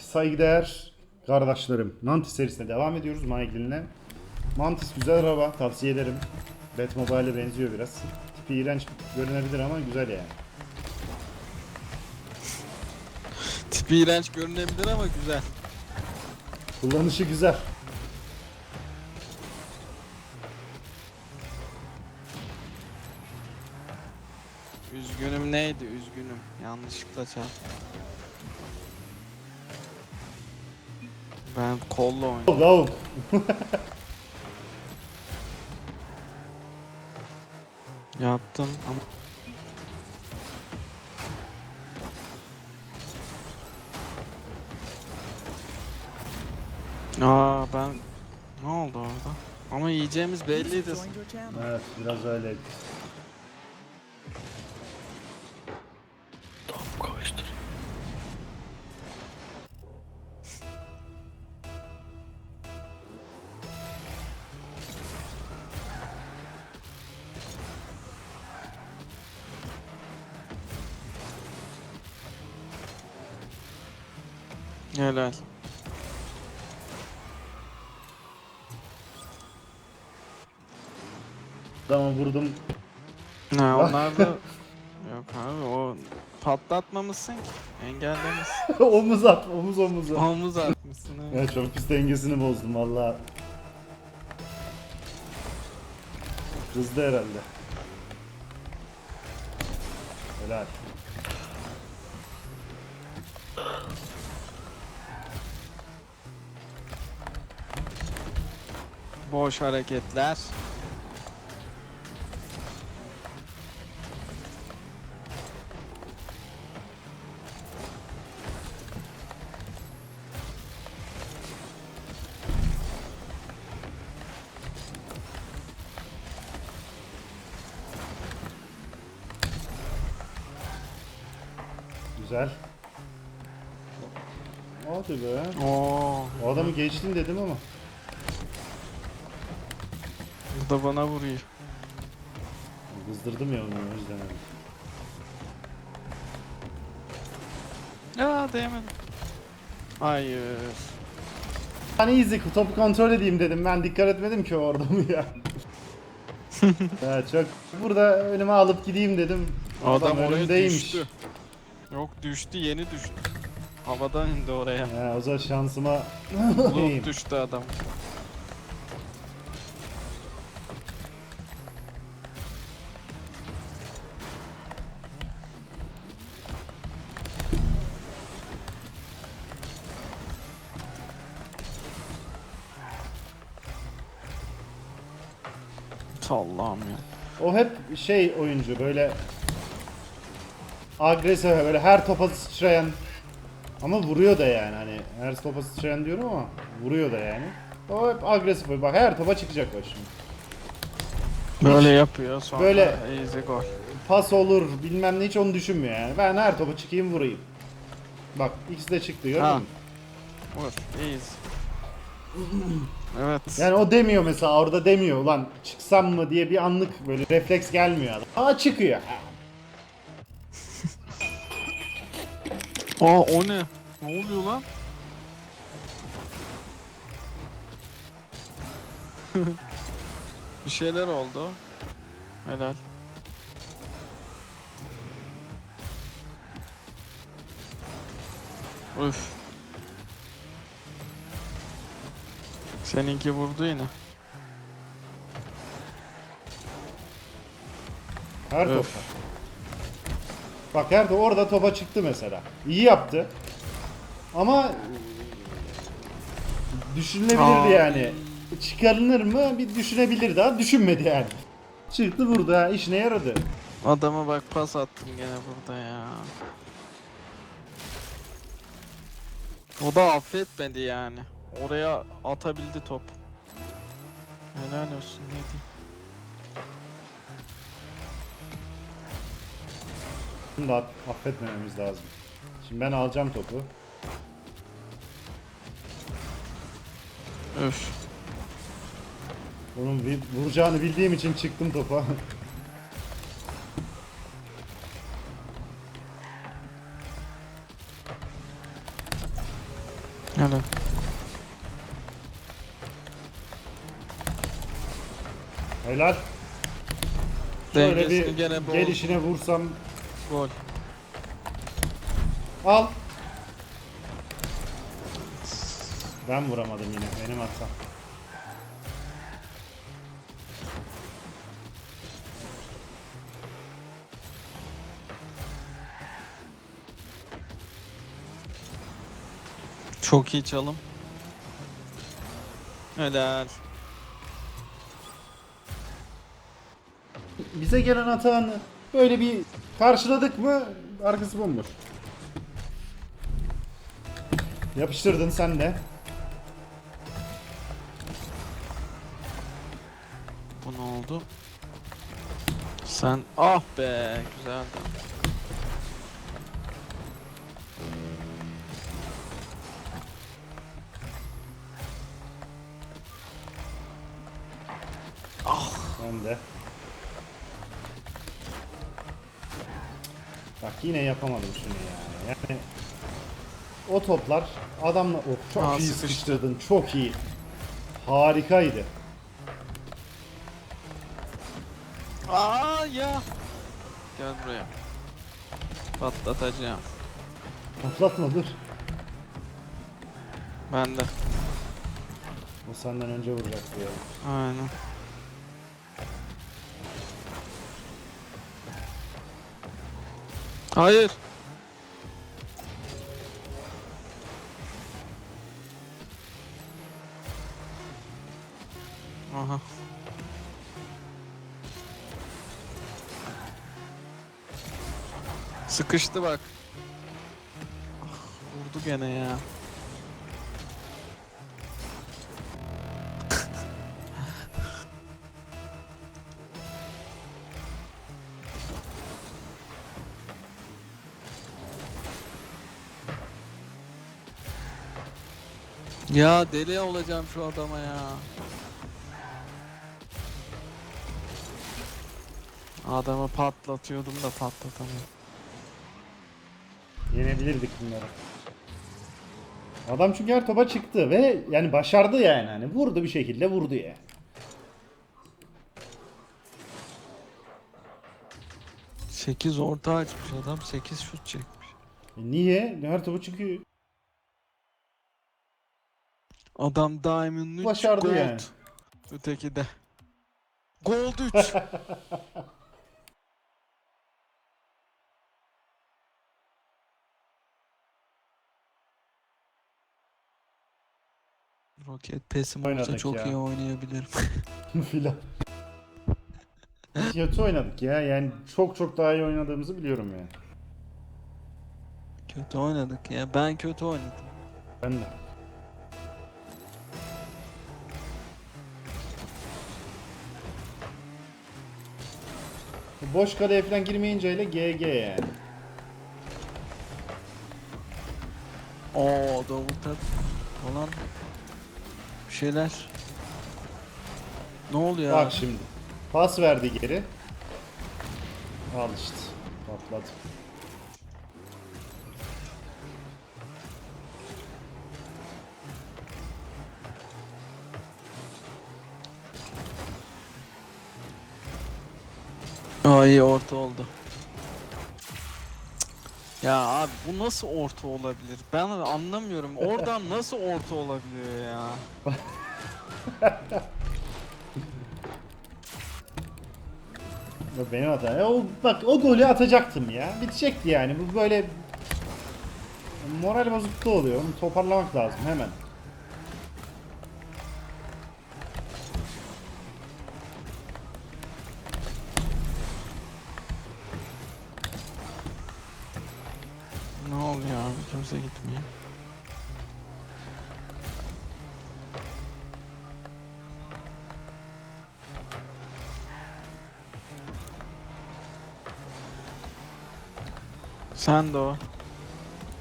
Saygıdeğer kardeşlerim. Mantis serisine devam ediyoruz Maiglin'le. Mantis güzel araba. Tavsiye ederim. Batmobile'e benziyor biraz. Tipi iğrenç görünebilir ama güzel yani. Tipi iğrenç görünebilir ama güzel. Kullanışı güzel. Üzgünüm neydi? Üzgünüm. Yanlışlıkla çarptım. Ben kolla oynadım. Lavuk. Yaptım ama... Aa ben... Ne oldu orada? Ama yiyeceğimiz belliydi. Evet biraz öyle. Patlatmamışsın ki. Engellemişsin. omuz at, omuz omuza. Omuz atmışsın evet. Evet çok pis dengesini bozdum valla. Kızdı herhalde. Helal. Boş hareketler. Hadi be. Oo, O adamı geçtin dedim ama. bu da bana vuruyor. Kızdırdım ya onu o yüzden. Ya değmedim. Hayır. Hani easy topu kontrol edeyim dedim ben dikkat etmedim ki orada mı ya. ya çok burada önüme alıp gideyim dedim. Adam, oraya önümdeymiş. düştü. Yok düştü yeni düştü. Havadan indi oraya. He, o zaman şansıma Bulut düştü adam. Allah'ım ya. O hep şey oyuncu böyle agresif böyle her topa sıçrayan ama vuruyor da yani hani her topa sıçrayan diyorum ama vuruyor da yani. O hep agresif bak her topa çıkacak o şimdi. Böyle yapıyor sonra Böyle- easy gol. Pas olur bilmem ne hiç onu düşünmüyor yani. Ben her topa çıkayım vurayım. Bak ikisi de çıktı gördün mü? Vur easy. evet. Yani o demiyor mesela orada demiyor ulan çıksam mı diye bir anlık böyle refleks gelmiyor adam. Aa çıkıyor. Aa o ne? Ne oluyor lan? Bir şeyler oldu. Helal. Üf. Seninki vurdu yine. Her Öf. topa. Bak topa orada topa çıktı mesela. İyi yaptı. Ama düşünülebilirdi Aa. yani. Çıkarılır mı? Bir düşünebilir daha. Düşünmedi yani. Çıktı burada. işine yaradı. Adama bak pas attım gene burada ya. O da affetmedi yani. Oraya atabildi top. Helal olsun ne diyeyim. Bunu da affetmememiz lazım. Şimdi ben alacağım topu. Öf. Onun vi- vuracağını bildiğim için çıktım topa. Helal. Helal. Şöyle Dengesini bir gene gelişine vursam Gol. al. Ben vuramadım yine. Benim hatam. Çok iyi çalım. Helal. Bize gelen hatanı böyle bir karşıladık mı arkası bomboş. Yapıştırdın sen de. Bu ne oldu? Sen ah be güzeldi. Ben de. Yine yapamadım şunu ya. Yani o toplar adamla oh, çok Aa, iyi sıkıştı. sıkıştırdın. Çok iyi. Harikaydı. Aa ya. Gel buraya. Patlatacağım. Patlatma dur. Ben de. O senden önce vuracaktı ya. Aynen. Hayır. Aha. Sıkıştı bak. Ah, Vurdu gene ya. Ya deli olacağım şu adama ya. Adamı patlatıyordum da patlatamıyorum. Yenebilirdik bunları. Adam çünkü her topa çıktı ve yani başardı yani. Hani vurdu bir şekilde vurdu yani. Sekiz orta açmış adam 8 şut çekmiş. E niye? Her topa çıkıyor. Adam Diamond 3 Başardı gold. yani. Öteki de. Gold 3. Roket pesim olsa Oynadık çok ya. iyi oynayabilirim. filan. Kötü oynadık ya. Yani çok çok daha iyi oynadığımızı biliyorum yani. kötü oynadık ya. Ben kötü oynadım. Ben de. Boş kaleye falan girmeyince öyle GG yani. Oo double tap falan bir şeyler. Ne oluyor Bak şimdi. Pas verdi geri. Al işte. Patladı. Aa iyi orta oldu. Ya abi bu nasıl orta olabilir? Ben anlamıyorum. Oradan nasıl orta olabiliyor ya? Bu benim hatam. Ya o, bak o golü atacaktım ya. Bitecekti yani. Bu böyle moral bozukluğu oluyor. Onu toparlamak lazım hemen. Sen de o.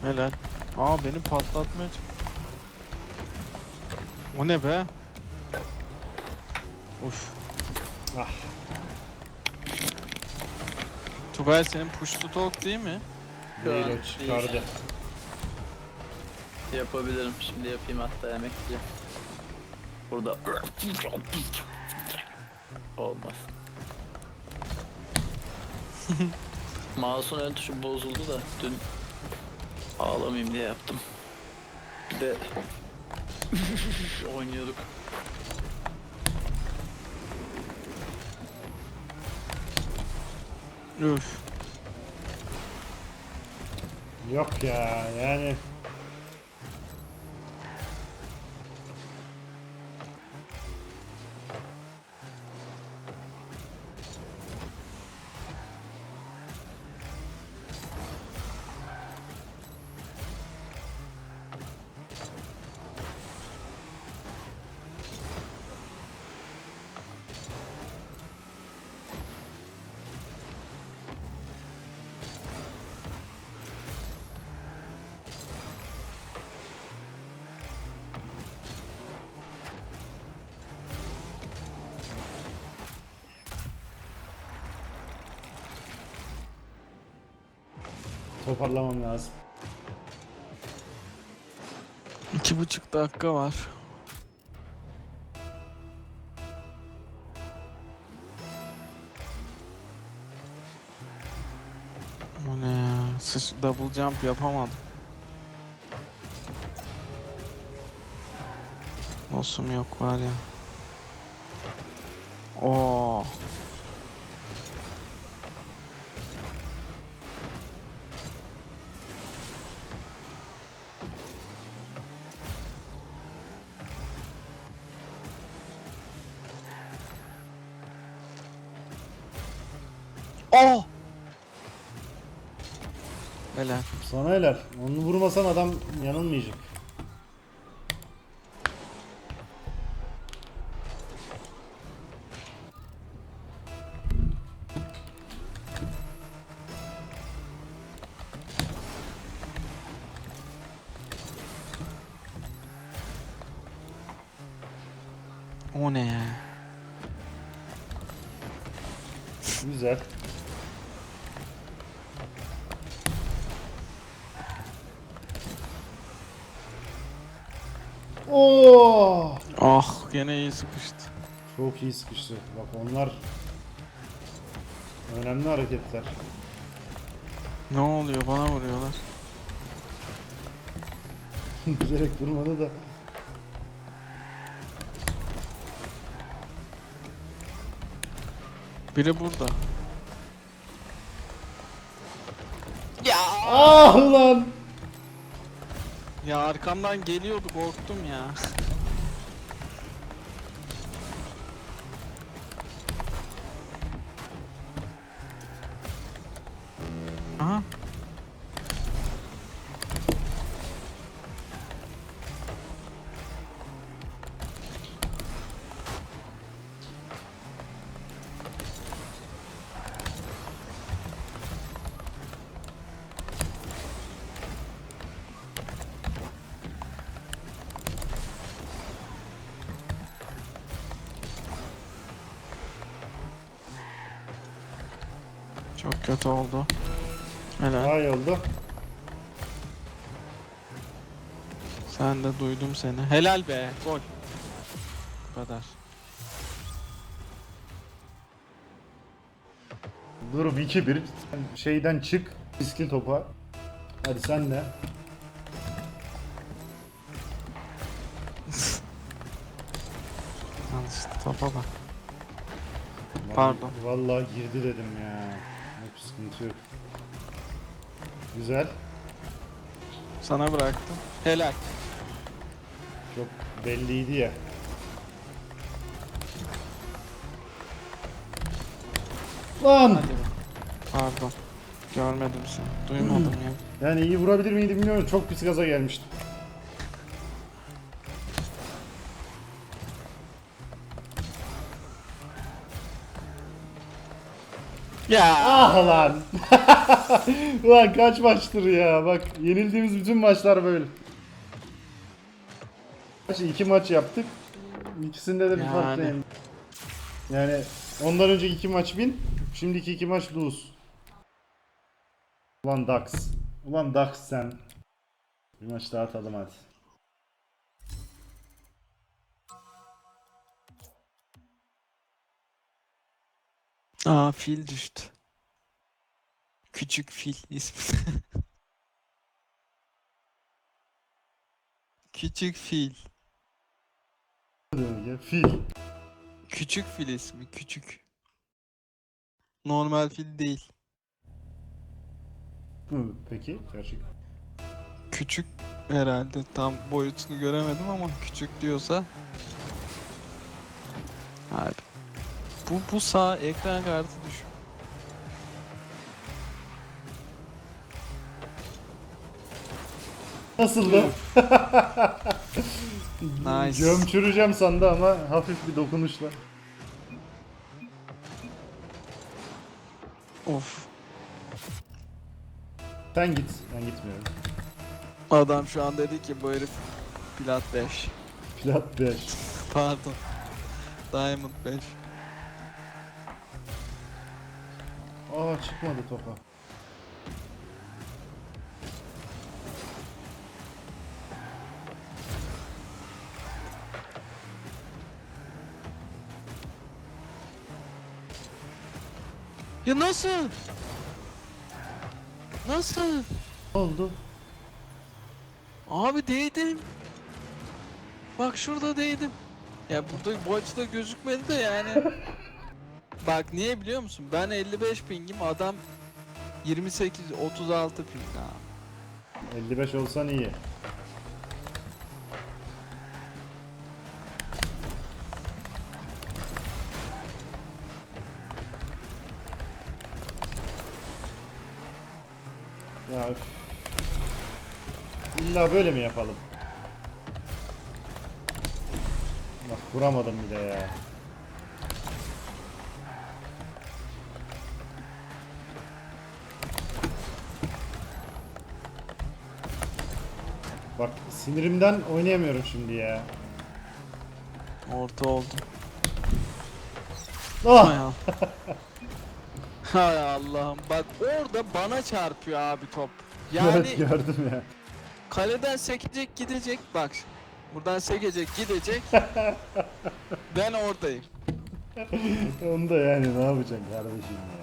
Helal. Aa beni patlatmaya O ne be? Uf. Ah. Tugay senin push to talk değil mi? Değil o çıkardı. Yapabilirim. Şimdi yapayım hatta yemek yiyeceğim. Burada. Olmaz. Mouse'un ön tuşu bozuldu da dün ağlamayayım diye yaptım. Bir de oynuyorduk. Üf. Yok ya yani. Toparlamam lazım. İki buçuk dakika var. Bu ne ya? Sıç double jump yapamadım. Olsun yok var ya. Oo. Helal. Sana helal. Onu vurmasan adam yanılmayacak. Çok iyi sıkıştı. Bak onlar önemli hareketler. Ne oluyor bana vuruyorlar. Bilerek vurmadı da. Biri burada. Ah ulan! Ya arkamdan geliyordu korktum ya. Aha. Çok kötü oldu. Helal. Daha iyi oldu. Sen de duydum seni. Helal be. Gol. Bu kadar. Durum 2-1. Sen Şeyden çık. Miskin topa. Hadi sen de. İşte topa bak. Pardon. Vallahi girdi dedim ya. Yok sıkıntı yok. Güzel. Sana bıraktım. Helal. Çok belliydi ya. Lan! Hadi be. Pardon. Görmedim seni. Duymadım ya. Yani iyi vurabilir miydi bilmiyorum. Çok pis gaza gelmiştim. Ya. Ah lan! Ulan kaç maçtır ya. Bak yenildiğimiz bütün maçlar böyle. İki maç yaptık. İkisinde de bir Yani. farklıyım. Yani ondan önceki iki maç win, şimdiki iki maç lose. Ulan Dax. Ulan Dax sen. Bir maç daha atalım hadi. Aa fil düştü. Küçük fil ismi. Küçük fil. Ne demek ya? Fil. Küçük fil ismi. Küçük. Normal fil değil. Hı, Peki gerçek. Küçük herhalde. Tam boyutunu göremedim ama küçük diyorsa. Abi. Bu, bu sağ ekran kartı düşük. Nasıldı? Nice. Gömçüreceğim sandı ama hafif bir dokunuşla. Of. Sen git. Ben gitmiyorum. Adam şu an dedi ki bu herif Plat 5. Plat 5. Pardon. Diamond 5. Aa çıkmadı topa. Ya nasıl? Nasıl? Oldu? Abi değdim. Bak şurada değdim. Ya burada bu açıda gözükmedi de yani. Bak niye biliyor musun? Ben 55 pingim adam 28 36 ping abi. 55 olsan iyi. Böyle mi yapalım? Bak vuramadım bir de ya. Bak sinirimden oynayamıyorum şimdi ya. Orta oldum. Ah! Hay Allah. Hay Allah'ım bak orada bana çarpıyor abi top. Yani Evet gördüm ya. Kaleden sekecek gidecek bak. Buradan sekecek gidecek. ben oradayım. Onu da yani ne yapacaksın kardeşim ya.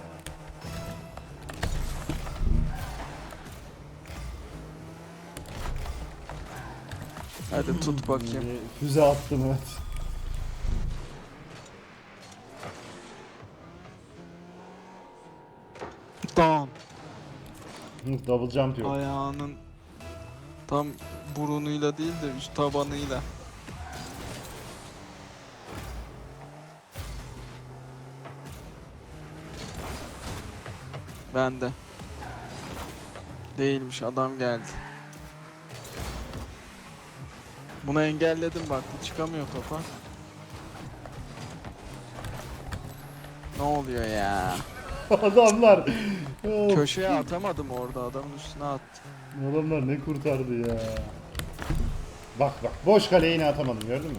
Hadi tut bakayım. Yani füze attım evet. Down. Double jump yok. Ayağının tam burunuyla değil de üst tabanıyla. Bende. Değilmiş adam geldi. Bunu engelledim bak bu çıkamıyor topa. Ne oluyor ya? Adamlar. Köşeye atamadım orada adamın üstüne attım. Adamlar ne kurtardı ya. Bak bak boş kaleye yine atamadım gördün mü?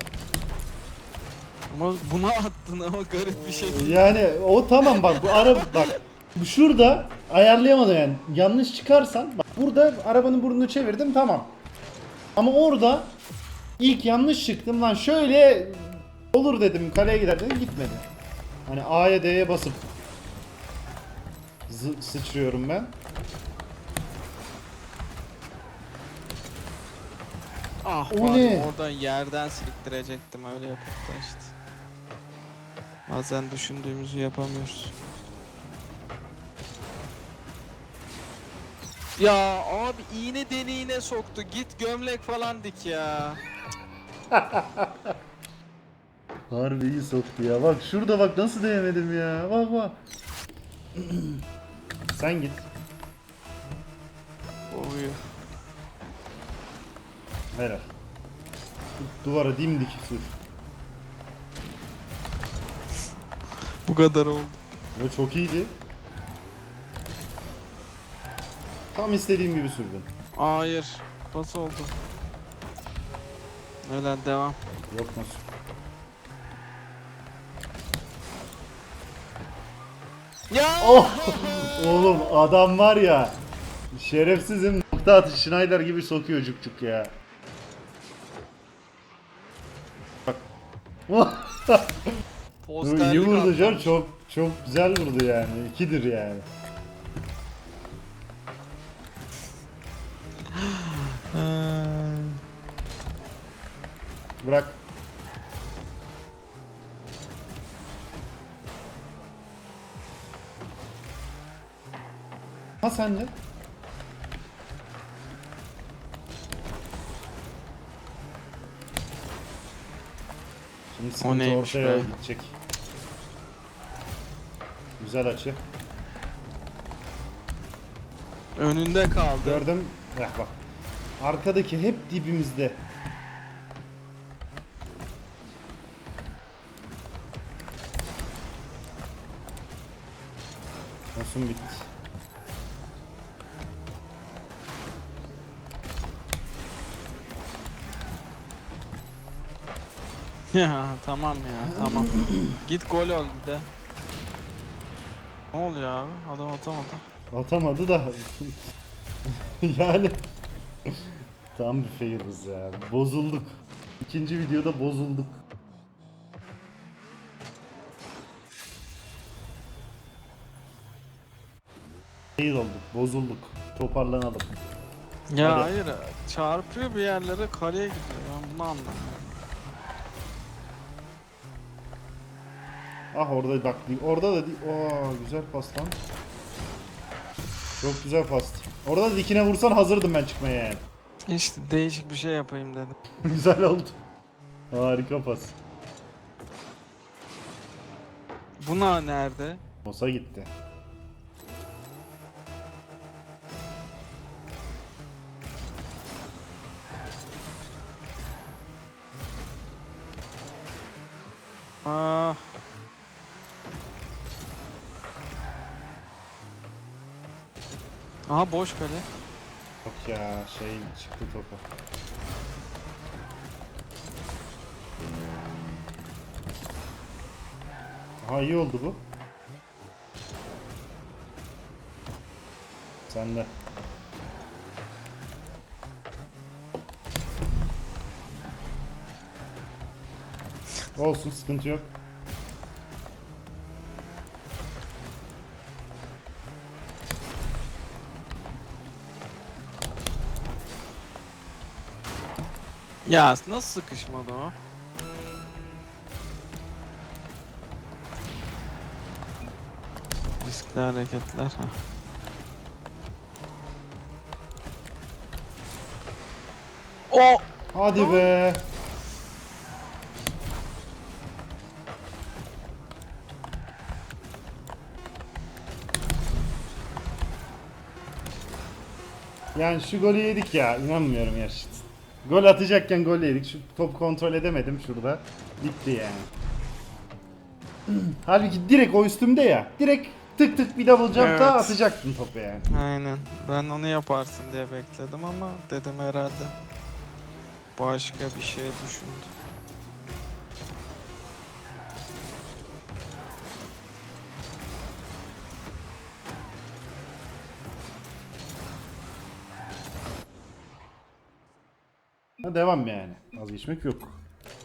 Ama buna attın ama garip bir şekilde. Yani o tamam bak bu ara bak bu şurada ayarlayamadım yani yanlış çıkarsan bak burada arabanın burnunu çevirdim tamam. Ama orada ilk yanlış çıktım lan şöyle olur dedim kaleye gider dedim gitmedi. Hani A'ya D'ye basıp sıçrıyorum ben. Ah O pardon, ne? oradan yerden silktirecektim öyle yapıp da işte. Bazen düşündüğümüzü yapamıyoruz. Ya abi iğne deliğine soktu. Git gömlek falan dik ya. Harbi iyi soktu ya. Bak şurada bak nasıl değmedim ya. Bak bak. Sen git. Oluyor. Helal. Duvara dimdik sür. Bu kadar oldu. Bu çok iyiydi. Tam istediğim gibi sürdün. Hayır. Pas oldu. Öyle devam. Yok nasıl? Ya! Oh! Oğlum adam var ya. Şerefsizim Nokta atış Schneider gibi sokuyor cuk cuk ya. Posterlik İyi vurdu. Can. Çok çok güzel vurdu yani. İkidir yani. Bırak. Ha sen sıkıntı neymiş ortaya be? gidecek. Güzel açı. Önünde kaldı. Gördüm. Heh bak. Arkadaki hep dibimizde. Olsun bitti. Ya tamam ya tamam. Git gol ol bir de. Ne oluyor abi? Adam atamadı. Atamadı da. yani. Tam bir failız ya. Bozulduk. İkinci videoda bozulduk. Fail olduk, bozulduk. Toparlanalım. Ya Hadi. hayır çarpıyor bir yerlere kaleye gidiyor. Ben bunu anlamıyorum. Ah orada bak orada da Oo güzel pas lan. Çok güzel pas. Orada da dikine vursan hazırdım ben çıkmaya yani. İşte değişik bir şey yapayım dedim. güzel oldu. Harika pas. Buna nerede? Mosa gitti. Aa. Aha boş kale. Yok ya şey çıktı topu. Aha iyi oldu bu. Sen de. Olsun sıkıntı yok. Ya nasıl sıkışmadı o? Riskli hareketler. Ha. O Hadi be. Yani şu golü yedik ya. inanmıyorum ya. Gol atacakken gol yedik. Şu top kontrol edemedim şurada. Bitti yani. Halbuki direkt o üstümde ya. Direkt tık tık bir double jump'ta Evet. atacaktın topu yani. Aynen. Ben onu yaparsın diye bekledim ama dedim herhalde başka bir şey düşündü. Ha, devam yani. Vazgeçmek yok.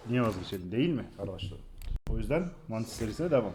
Niye vazgeçelim değil mi arkadaşlar? O yüzden Mantis serisine devam.